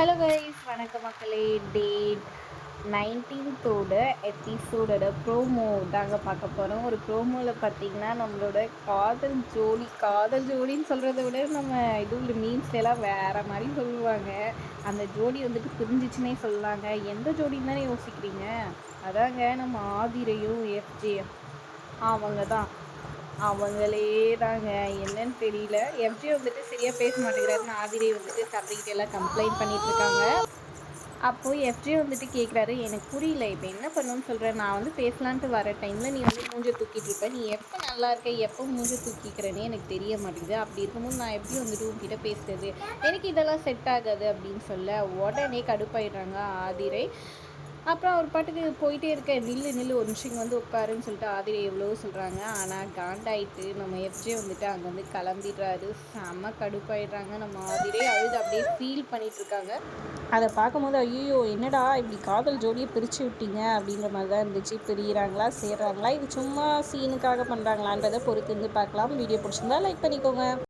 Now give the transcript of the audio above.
Hello guys வணக்க மக்களே. Date நைன்டீன்த்தோட எபிசோடோட ப்ரோமோ தாங்க பார்க்க போகிறோம் ஒரு ப்ரோமோவில் பார்த்தீங்கன்னா நம்மளோட காதல் ஜோடி காதல் ஜோடின்னு சொல்கிறத விட நம்ம இதுவும் மீன்ஸ்லாம் வேறு மாதிரி சொல்லுவாங்க. அந்த ஜோடி வந்துட்டு பிரிஞ்சிச்சுன்னே சொல்லாங்க எந்த ஜோடின்னு தானே யோசிக்கிறீங்க? அதாங்க நம்ம ஆதிரையும் எஃப்ஜே அவங்க தான். அவங்களே தாங்க என்னன்னு தெரியல. எஃப்ஜி வந்துட்டு சரியாக பேச மாட்டேங்கிறாருன்னு ஆதிரை வந்துட்டு தந்தைகிட்ட எல்லாம் கம்ப்ளைண்ட் பண்ணிட்டு இருக்காங்க அப்போது எஃப்ஜே வந்துட்டு கேட்குறாரு எனக்கு புரியல. இப்போ என்ன பண்ணணும்னு சொல்கிறேன் நான் வந்து பேசலான்ட்டு வர டைமில் நீ வந்து மூஞ்சை தூக்கிட்டு இருப்ப. நீ எப்போ நல்லா இருக்க? எப்போ மூஞ்சை தூக்கிக்கிறேனே எனக்கு தெரிய மாட்டேங்குது. அப்படி இருக்கும்போது நான் எப்படி வந்துட்டு உங்ககிட்ட பேசுறது? எனக்கு இதெல்லாம் செட் ஆகாது அப்படின்னு சொல்ல உடனே கடுப்பாயிடுறாங்க ஆதிரை. அப்புறம் அவர் பாட்டுக்கு போயிட்டே இருக்க நில்லு நில்லு ஒரு நிமிஷம் வந்து உட்காருன்னு சொல்லிட்டு ஆதிரி எவ்வளோ சொல்கிறாங்க ஆனால் காண்டாயிட்டு நம்ம எஃப்ஜே வந்துட்டு அங்கே வந்து கிளம்பிடுறாரு. செம்ம கடுப்பாயிடுறாங்க. நம்ம ஆதிரே அழுது அப்படியே ஃபீல் பண்ணிகிட்ருக்காங்க இருக்காங்க. அதை பார்க்கும்போது ஐயோ என்னடா இப்படி காதல் ஜோடியை பிரித்து விட்டீங்க? அப்படின்ற மாதிரி தான் இருந்துச்சு. பிரியிறாங்களா சேர்றாங்களா? இது சும்மா சீனுக்காக பண்ணுறாங்களான்றதை பொறுத்து இருந்து பார்க்கலாம். வீடியோ பிடிச்சிருந்தா லைக் பண்ணிக்கோங்க.